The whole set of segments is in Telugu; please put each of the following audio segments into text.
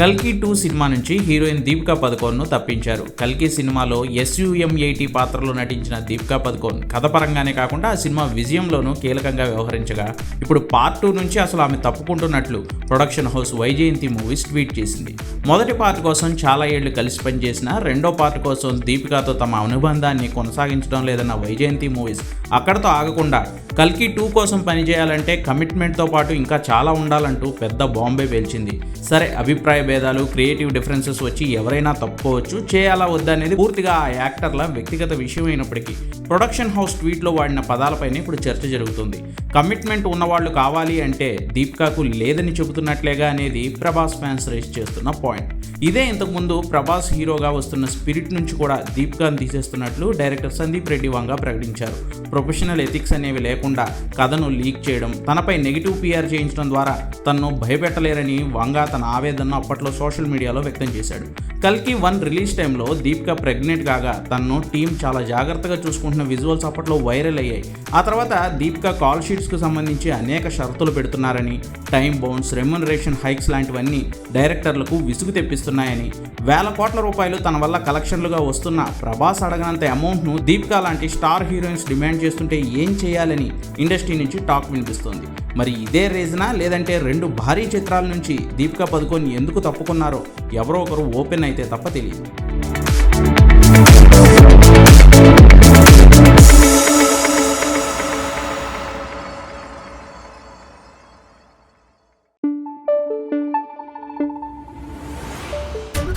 కల్కి టూ సినిమా నుంచి హీరోయిన్ దీపికా పదుకోన్ను తప్పించారు. కల్కి సినిమాలో ఎస్యుఎం ఎయిటీ పాత్రలో నటించిన దీపికా పదుకోన్ కథ పరంగానే కాకుండా ఆ సినిమా విజయంలోనూ కీలకంగా వ్యవహరించగా ఇప్పుడు పార్ట్ టూ నుంచి అసలు ఆమె తప్పుకుంటున్నట్లు production house Vyjayanthi movies tweet చేసింది. మొదటి పార్ట్ కోసం చాలా ఏళ్ళు కలిసి పనిచేసిన రెండో పార్ట్ కోసం దీపికాతో తమ అనుబంధాన్ని కొనసాగించడం లేదన్న వైజయంతి మూవీస్ అక్కడతో ఆగకుండా కల్కి టూ కోసం పనిచేయాలంటే కమిట్మెంట్తో పాటు ఇంకా చాలా ఉండాలంటూ పెద్ద బాంబే పేల్చింది. సరే అభిప్రాయ భేదాలు క్రియేటివ్ డిఫరెన్సెస్ వచ్చి ఎవరైనా తప్పుకోవచ్చు చేయాలా వద్దా అనేది పూర్తిగా ఆ యాక్టర్ల వ్యక్తిగత విషయం అయినప్పటికీ ప్రొడక్షన్ హౌస్ ట్వీట్లో వాడిన పదాలపైన ఇప్పుడు చర్చ జరుగుతుంది. కమిట్మెంట్ ఉన్నవాళ్ళు కావాలి అంటే దీపికాకు లేదని చెబుతున్నట్లేగా అనేది ప్రభాస్ ఫ్యాన్స్ రేస్ చేస్తున్న పాయింట్ ఇదే ఇంతకుముందు ప్రభాస్ హీరోగా వస్తున్న స్పిరిట్ నుంచి కూడా దీపికాను తీసేస్తున్నట్లు డైరెక్టర్ సందీప్ రెడ్డి వంగ ప్రకటించారు. ప్రొఫెషనల్ ఎథిక్స్ అనేవి లేకుండా కథను లీక్ చేయడం తనపై నెగిటివ్ పిఆర్ చేయించడం ద్వారా తనను భయపెట్టలేరని వంగ తన ఆవేదనను అప్పట్లో సోషల్ మీడియాలో వ్యక్తం చేశాడు. కల్కి వన్ రిలీజ్ టైంలో దీపిక ప్రెగ్నెంట్ కాగా తనను టీం చాలా జాగ్రత్తగా చూసుకుంటున్న విజువల్స్ అప్పట్లో వైరల్ అయ్యాయి. ఆ తర్వాత దీపిక కాల్ షీట్స్కు సంబంధించి అనేక షరతులు పెడుతున్నారని టైం బౌన్స్ రెమ్యునరేషన్ హైక్స్ లాంటివన్నీ డైరెక్టర్లకు విసుగు వస్తున్నాయని వేల కోట్ల రూపాయలు తన వల్ల కలెక్షన్లుగా వస్తున్న ప్రభాస్ అడగనంత అమౌంట్ను దీపికా లాంటి స్టార్ హీరోయిన్స్ డిమాండ్ చేస్తుంటే ఏం చేయాలని ఇండస్ట్రీ నుంచి టాక్ వినిపిస్తోంది. మరి ఇదే రీజనా లేదంటే రెండు భారీ చిత్రాల నుంచి దీపికా పదుకొని ఎందుకు తప్పుకున్నారో ఎవరో ఒకరు ఓపెన్ అయితే తప్ప తెలియదు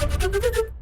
どどど。